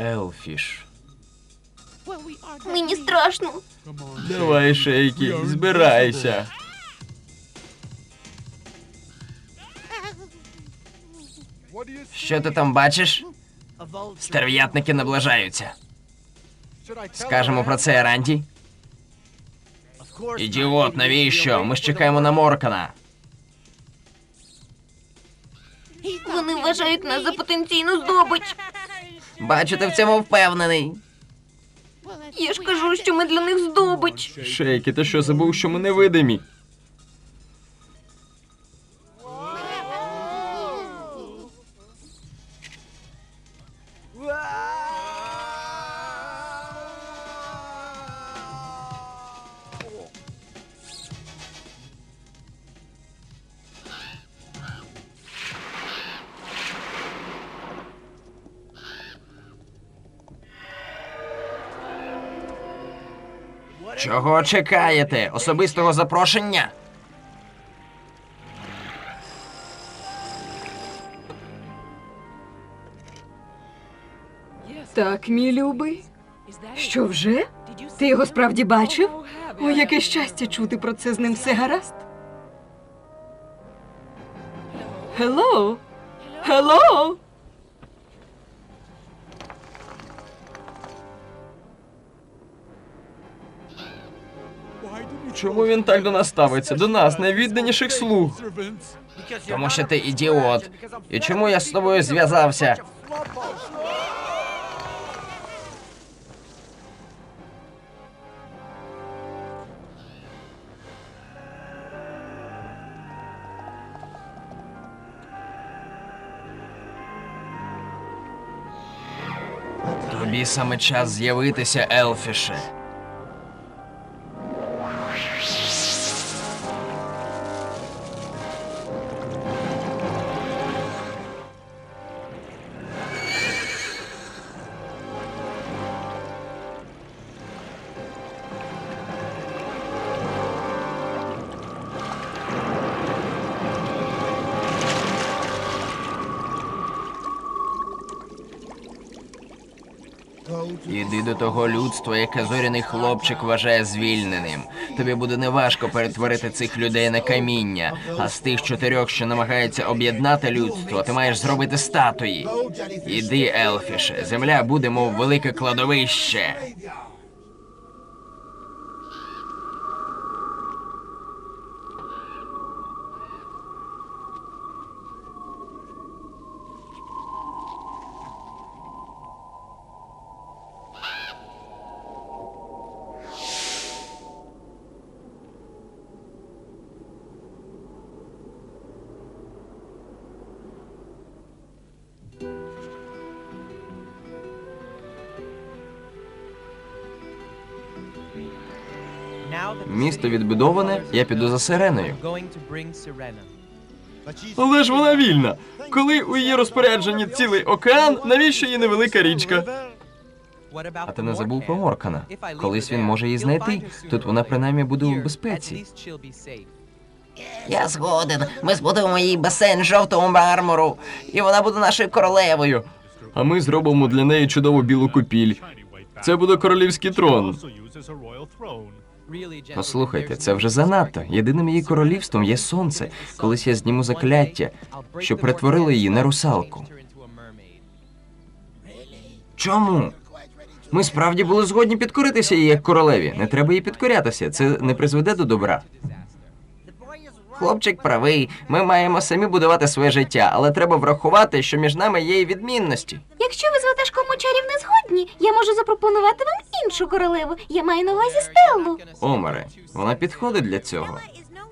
Елфіш. Мені страшно. Давай, шейкі, збирайся. Що ти там бачиш? Стерв'ятники наближаються. Скажемо про це Ранді. Ідіот, навіщо? Ми ж чекаємо на Моркана. Вони вважають нас за потенційну здобич. Бачу, ти в цьому впевнений. Я ж кажу, що ми для них здобич. Шейкі, ти що забув, що ми невидимі? Чого чекаєте? Особистого запрошення? Так, мій любий. Що вже? Ти його справді бачив? О, яке щастя чути про це з ним все гаразд. Хелло? Хелло? Чому він так до нас ставиться? До нас, найвідданіших слуг. Тому що ти ідіот. І чому я з тобою зв'язався? Тобі саме час з'явитися, Елфіше. Іди до того людства, яке зоряний хлопчик вважає звільненим. Тобі буде неважко перетворити цих людей на каміння. А з тих чотирьох, що намагаються об'єднати людство, ти маєш зробити статуї. Іди, Елфіше, земля буде, мов велике кладовище. Місто відбудоване, я піду за сиреною. Але ж вона вільна. Коли у її розпорядженні цілий океан, навіщо їй невелика річка? А ти не забув про Моркана? Колись він може її знайти. Тут вона принаймні буде у безпеці. Я згоден. Ми збудуємо їй басейн жовтого мармуру, і вона буде нашою королевою. А ми зробимо для неї чудову білу купіль. Це буде королівський трон. Послухайте, це вже занадто. Єдиним її королівством є сонце. Колись я зніму закляття, що перетворило її на русалку. Чому? Ми справді були згодні підкоритися їй як королеві. Не треба їй підкорятися. Це не призведе до добра. Хлопчик правий. Ми маємо самі будувати своє життя, але треба врахувати, що між нами є і відмінності. Якщо ви з ватажком мочарів не згодні, я можу запропонувати вам іншу королеву. Я маю на увазі Стеллу. Омере, вона підходить для цього.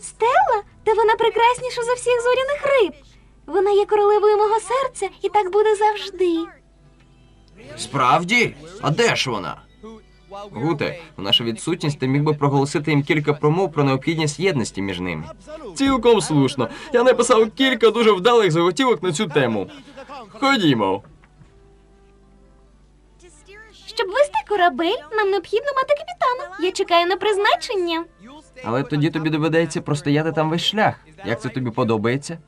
Стелла? Та вона прекрасніша за всіх зоряних риб. Вона є королевою мого серця, і так буде завжди. Справді? А де ж вона? Гуте, у наша відсутність ти міг би проголосити їм кілька промов про необхідність єдності між ними. Цілком слушно. Я написав кілька дуже вдалих заготівок на цю тему. Ходімо. Щоб вести корабель, нам необхідно мати капітана. Я чекаю на призначення. Але тоді тобі доведеться простояти там весь шлях. Як це тобі подобається?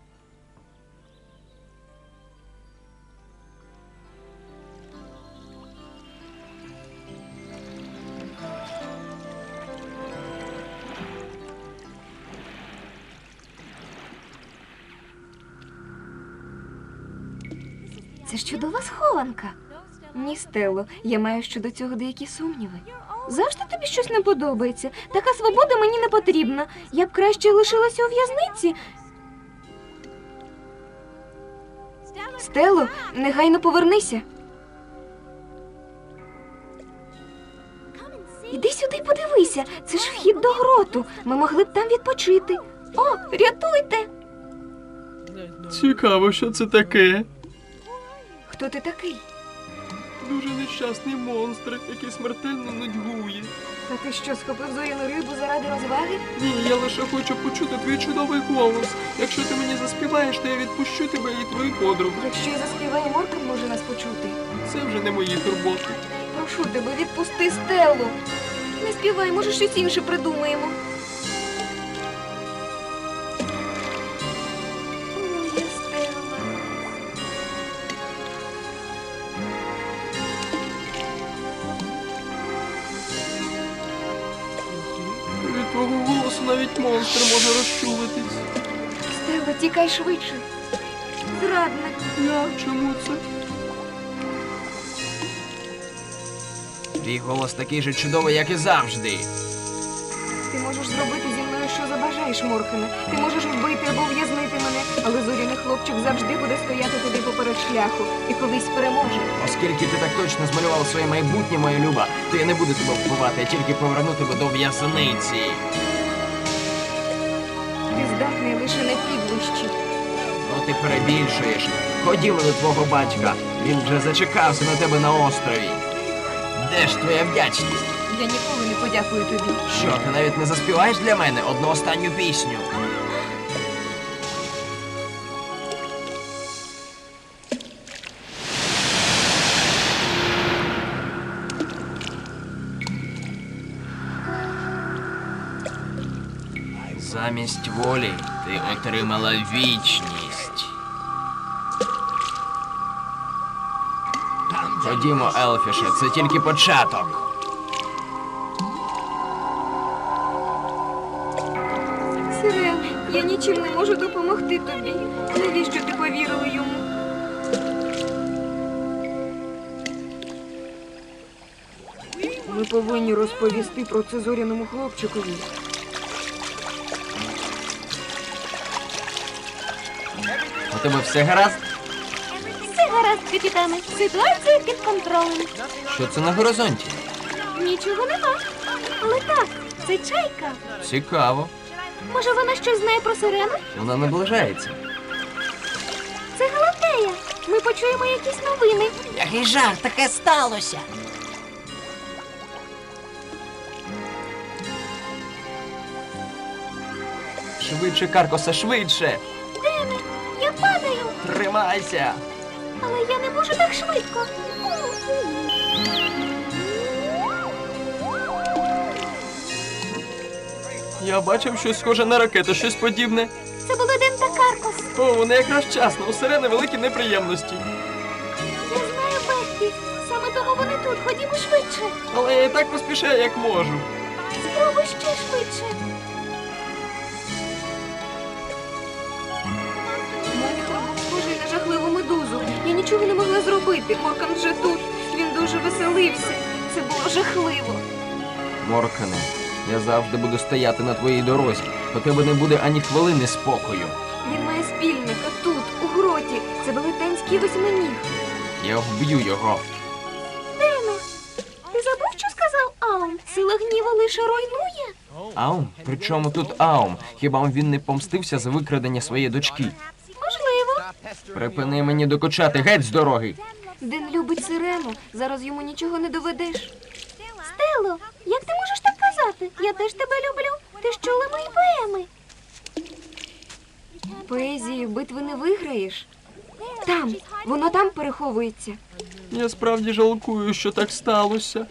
Це ж чудова схованка. Ні, Стелло, я маю щодо цього деякі сумніви. Завжди тобі щось не подобається. Така свобода мені не потрібна. Я б краще лишилася у в'язниці. Стелло, негайно повернися. Іди сюди подивися. Це ж вхід до гроту. Ми могли б там відпочити. О, рятуйте! Цікаво, що це таке. Хто ти такий? Дуже нещасний монстр, який смертельно нудьгує. А ти що, схопив зоряну рибу заради розваги? Ні, я лише хочу почути твій чудовий голос. Якщо ти мені заспіваєш, то я відпущу тебе і твою подругу. Якщо я заспіваю, Моркан може нас почути. Це вже не мої турботи. Прошу тебе, відпусти Стеллу. Не співай, може щось інше придумаємо. Монстр може розчулитись. Стелла, тікай швидше. Зрадник. Я чому це? Твій голос такий же чудовий, як і завжди. Ти можеш зробити зі мною, що забажаєш, Моркане. Ти можеш вбити або в'язнити мене, але зоряний хлопчик завжди буде стояти туди поперед шляху і колись переможе. Оскільки ти так точно змалював своє майбутнє, моя люба, то я не буду тебе вбивати, а тільки поверну тебе до в'язниці. Ти здатний лише на підвищі. Ну ти перебільшуєш. Ходімо до твого батька. Він вже зачекався на тебе на острові. Де ж твоя вдячність? Я ніколи не подякую тобі. Що, ти навіть не заспіваєш для мене одну останню пісню? Замість волі ти отримала вічність. Ходімо, Елфіше, це тільки початок. Сирен, я нічим не можу допомогти тобі. Навіщо ти повірила йому? Ми повинні розповісти про це зоряному хлопчикові. Тебе все гаразд? Все гаразд, капітане. Ситуація під контролем. Що це на горизонті? Нічого нема. Але так, це чайка. Цікаво. Може, вона щось знає про сирену? Вона наближається. Це Галатея. Ми почуємо якісь новини. Який жах, таке сталося. Швидше, Каркосе, швидше! Тримайся! але я не можу так швидко. Я бачив щось схоже на ракету, щось подібне. Це були Ден та Каркос. О, вони якраз вчасно, у сирени великі неприємності. Я знаю Бетті. Саме тому вони тут. Ходімо швидше. Але я і так поспішаю, як можу. Спробуй ще швидше. Могла. Моркан вже тут. Він дуже веселився. Це було жахливо. Моркане, я завжди буду стояти на твоїй дорозі. У тебе не буде ані хвилини спокою. Він має спільника тут, у гроті. Це велетенський восьминіг. Я вб'ю його. Дене, ти забув, що сказав Аум? Сила гніву лише руйнує. Аум? При чому тут Аум? Хіба він не помстився за викрадення своєї дочки? Можливо. Припини мені докучати геть з дороги. Ден любить сирену. Зараз йому нічого не доведеш. Стело, як ти можеш так казати? Я теж тебе люблю. Ти ж чула мої поеми. Поезії битви не виграєш. Там, воно там переховується. Я справді жалкую, що так сталося.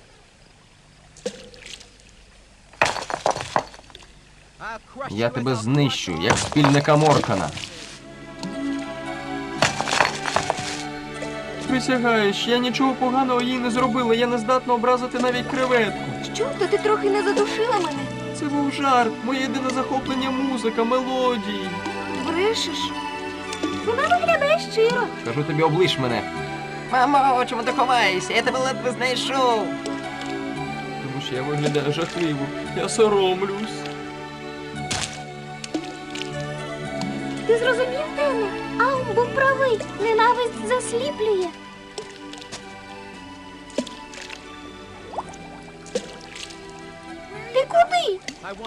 Я тебе знищу, як спільника Моркана. Присягаєш, я нічого поганого їй не зробила, я не здатна образити навіть креветку. Що, то ти трохи не задушила мене? Це був жарт, моє єдине захоплення музика, мелодії. Брешеш? Вона виглядає щиро. Кажу тобі, облиш мене. Мамо, чому ти ховаєшся? Я тебе ледве знайшов. Тому що я виглядаю жахливо. Я соромлюсь. Ти зрозумів, Дене? Аум був правий. Ненависть засліплює.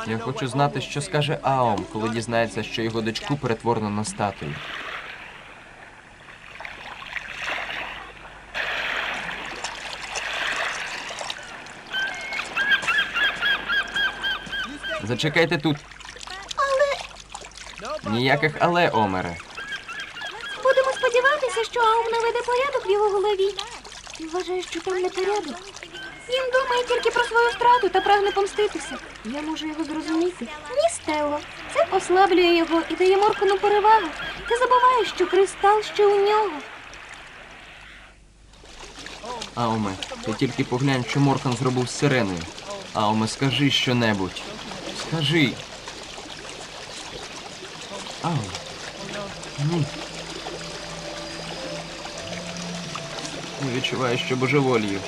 Я хочу знати, що скаже Аом, коли дізнається, що його дочку перетворено на статую. Зачекайте тут. Але. Ніяких але, Омере. Будемо сподіватися, що Аум наведе порядок в його голові. Ти вважаєш, що там не порядок? Він думає тільки про свою втрату та прагне помститися. Я можу його зрозуміти. Ні, Стелло. Це послаблює його і дає Моркану перевагу. Ти забуваєш, що кристал ще у нього. Аоме, ти тільки поглянь, що Моркан зробив з сиреною. Аоме, скажи щонебудь. Скажи. Ау. Ні. Я відчуваю, що божеволію.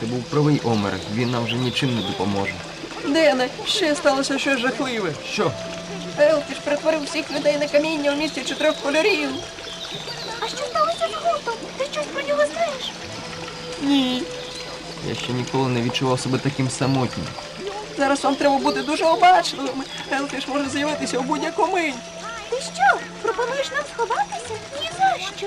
Ти був правий, Омере. Він нам вже нічим не допоможе. Дене, ще сталося щось жахливе. Що? Елфіш перетворив всіх людей на каміння у місті чотирьох кольорів. А що сталося з гуртом? Ти щось про нього знаєш? Ні. Я ще ніколи не відчував себе таким самотнім. Зараз вам треба бути дуже обачливими. Елфіш може з'явитися у будь-яку мить. Ти що? Пропонуєш нам сховатися? Ні за що.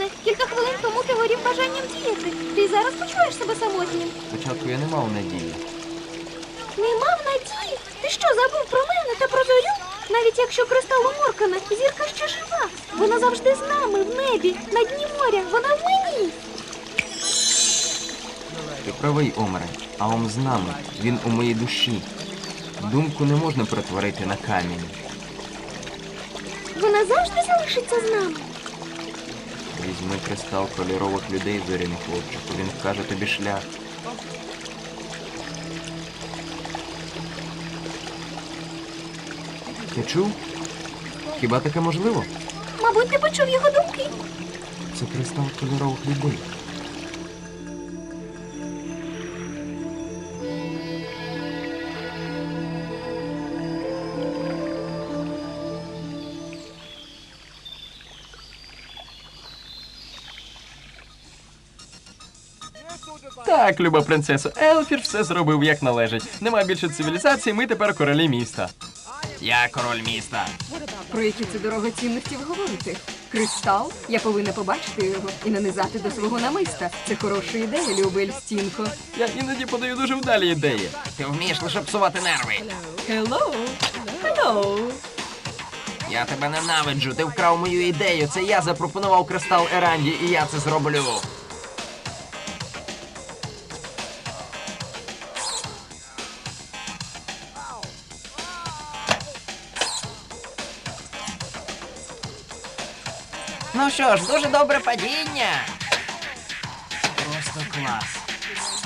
Дене, кілька хвилин тому ти горів бажанням діяти. Ти зараз почуваєш себе самотнім. Спочатку я не мав надії. Не мав надії. Ти що, забув про мене та про зорю? Навіть якщо кристал у Моркана, зірка ще жива. Вона завжди з нами в небі, на дні моря. Вона в мені. Ти правий, Омере. Аом з нами. Він у моїй душі. Думку не можна перетворити на камінь. Вона завжди залишиться з нами. Візьми кристал кольорових людей, зоряний хлопчику. Він вкаже тобі шлях. Ти чув? Хіба таке можливо? Мабуть, ти почув його думки. Це кристал кольорових людей. Так, люба принцесо, Елфір все зробив як належить. Нема більше цивілізації, ми тепер королі міста. Я король міста. Про які це дорогоцінності ви говорите? Кристал? Я повинна побачити його і нанизати до свого намиста. Це хороша ідея, любий Стінко. Я іноді подаю дуже вдалі ідеї. Ти вмієш лише псувати нерви. Hello! Hello! Я тебе ненавиджу. Ти вкрав мою ідею. Це я запропонував кристал Еранді, і я це зроблю. Ну що ж, дуже добре падіння. Просто клас.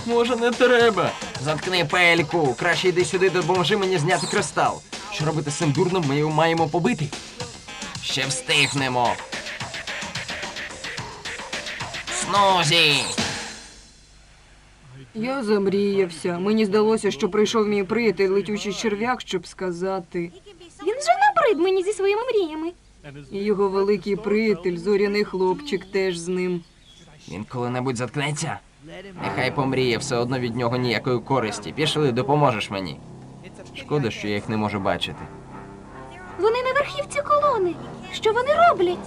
Може, не треба. Заткни пельку. Краще йди сюди, допоможи мені зняти кристал. Що робити з цим дурном, ми його маємо побити. Ще встигнемо. Снузі! Я замріявся. Мені здалося, що прийшов мій приятель летючий черв'як, щоб сказати. Він вже набрид мені зі своїми мріями. І його великий приятель, зоряний хлопчик, теж з ним. Він коли-небудь заткнеться? Нехай помріє, все одно від нього ніякої користі. Пішли, допоможеш мені. Шкода, що я їх не можу бачити. Вони на верхівці колони. Що вони роблять?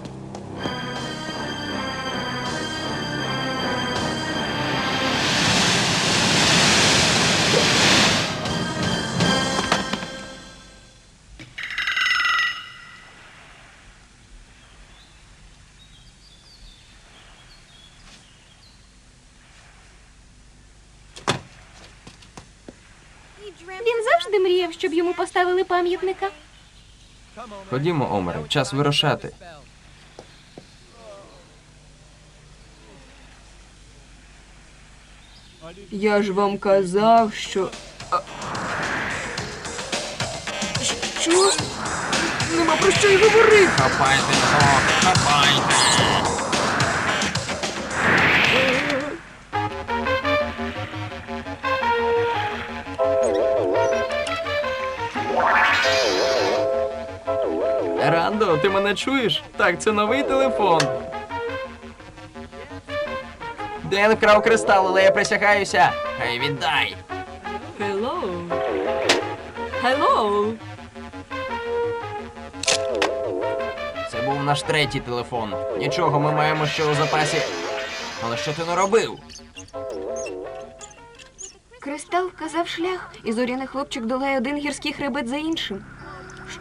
Він завжди мріяв, щоб йому поставили пам'ятника. Ходімо, Омере, час вирушати. Я ж вам казав, що. А... Що? нема про що й говорити. Хапайте його, хапайте. Ти мене чуєш? Так, це новий телефон. Ден вкрав кристал, але я присягаюся. Хай віддай. Hello. Hello. Це був наш третій телефон. Нічого, ми маємо ще у запасі. Але що ти наробив? Кристал вказав шлях, і зоряний хлопчик долає один гірський хребет за іншим.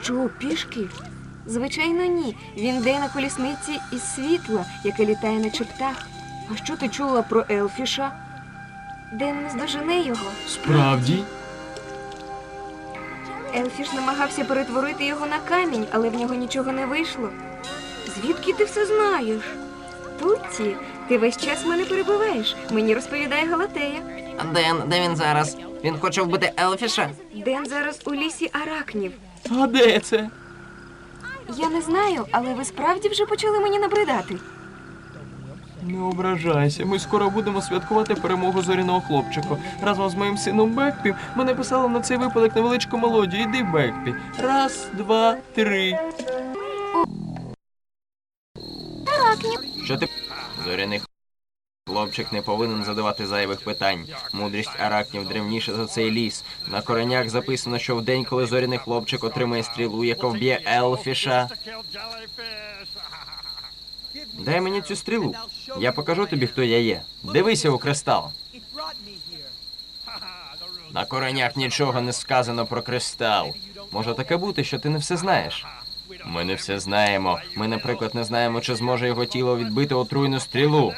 Що, пішки? Звичайно, ні. Він йде на колісниці із світла, яке літає наче птах. А що ти чула про Елфіша? Ден не здожене його. Справді? Елфіш намагався перетворити його на камінь, але в нього нічого не вийшло. Звідки ти все знаєш? Тутті, ти весь час мене перебуваєш. Мені розповідає Галатея. Ден, де він зараз? Він хоче вбити Елфіша? Ден зараз у лісі аракнів. А де це? Я не знаю, але ви справді вже почали мені набридати. Не ображайся, ми скоро будемо святкувати перемогу зоряного хлопчика. Разом з моїм сином Бекпі ми написали на цей випадок невеличку мелодію. Іди, Бекпі. Раз, два, три. Що ти. Зоряний хлопчик не повинен задавати зайвих питань. Мудрість аракнів древніша за цей ліс. На коренях записано, що в день, коли зоряний хлопчик отримає стрілу, яка вб'є Елфіша. Дай мені цю стрілу. Я покажу тобі, хто я є. Дивися у кристал. На коренях нічого не сказано про кристал. Може таке бути, що ти не все знаєш. Ми не все знаємо. Ми, наприклад, не знаємо, чи зможе його тіло відбити отруйну стрілу.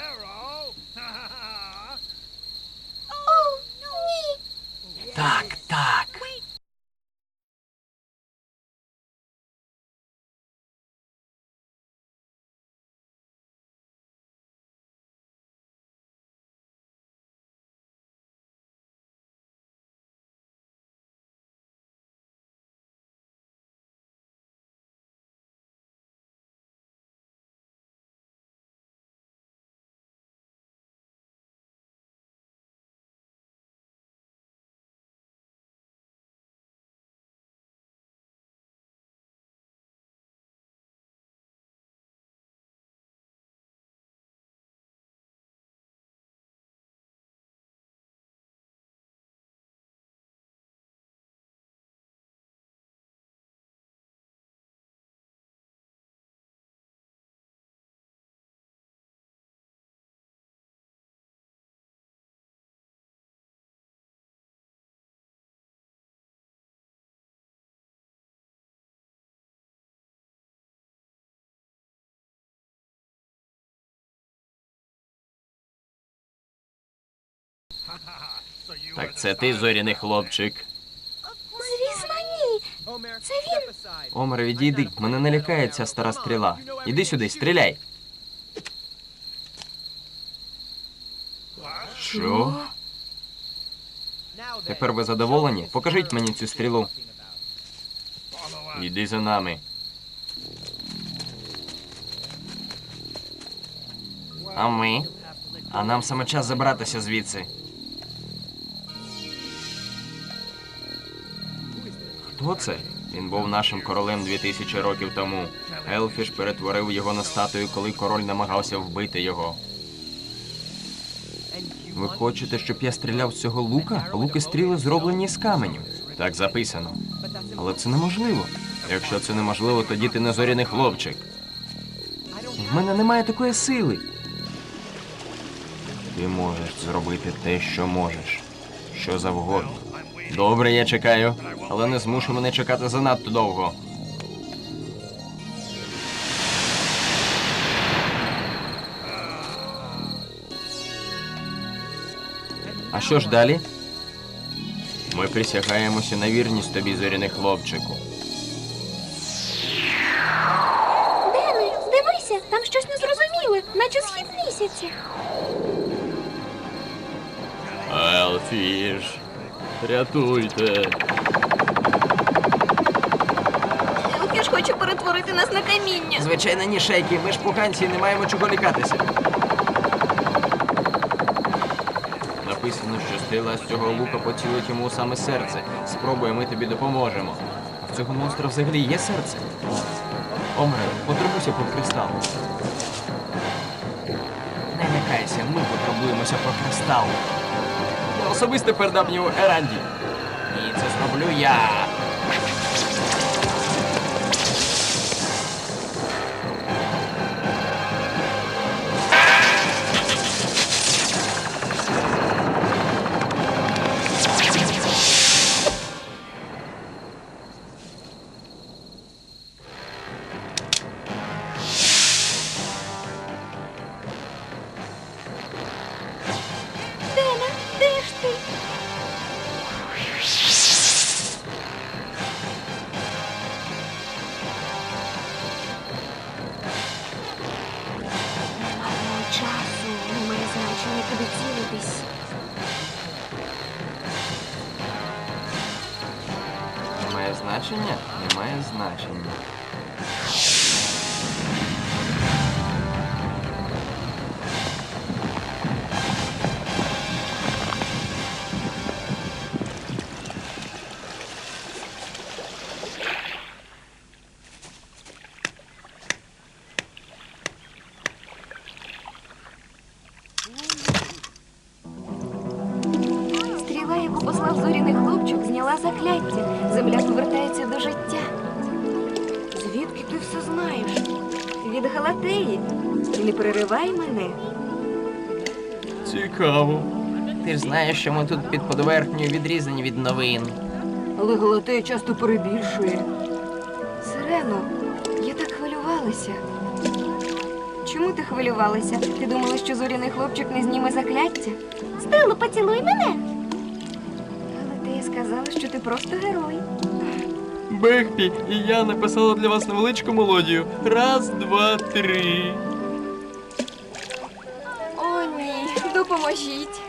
Так це ти, зоряний хлопчик. Звісно, ні. Це він. Омер, відійди. Мене не лякає ця стара стріла. Іди сюди, стріляй. Що? Тепер ви задоволені? Покажіть мені цю стрілу. Іди за нами. А ми? А нам саме час забратися звідси. Хто це? Він був нашим королем 2000 років тому. Елфіш перетворив його на статую, коли король намагався вбити його. Ви хочете, щоб я стріляв з цього лука? Луки стріли зроблені з каменю. Так записано. Але це неможливо. Якщо це неможливо, тоді ти не зоряний хлопчик. В мене немає такої сили. Ти можеш зробити те, що можеш. Що завгодно. Добре, я чекаю, але не змушу мене чекати занадто довго. А що ж далі? Ми присягаємося на вірність тобі, зоряний хлопчику. Дене, дивися, там щось незрозуміле, наче схід місяця. Елфіш. Рятуйте. Елфіш хоче хоче перетворити нас на каміння. Звичайно, ні, шейки, ми ж поганці і не маємо чого лякатися. Написано, що стріла з цього лука поцілить йому у саме серце. Спробуй, ми тобі допоможемо. А в цього монстра взагалі є серце? Омре, потурбуйся про кристал. Не лякайся, ми потурбуємося про кристал. Особисто передам його Еранді. І це зроблю я. Значення, куди цілитись. Немає значення? Немає значення. Знаєш? Від Галатеї. Не переривай мене. Цікаво. Ти ж знаєш, що ми тут під подверхнею відрізані від новин. Але Галатея часто перебільшує. Сирено, я так хвилювалася. Чому ти хвилювалася? Ти думала, що зоряний хлопчик не зніме закляття? Стело, поцілуй мене. Галатея сказала, що ти просто герой. Бехпі і я написала для вас невеличку мелодію. Раз, два, три. О, ні, допоможіть.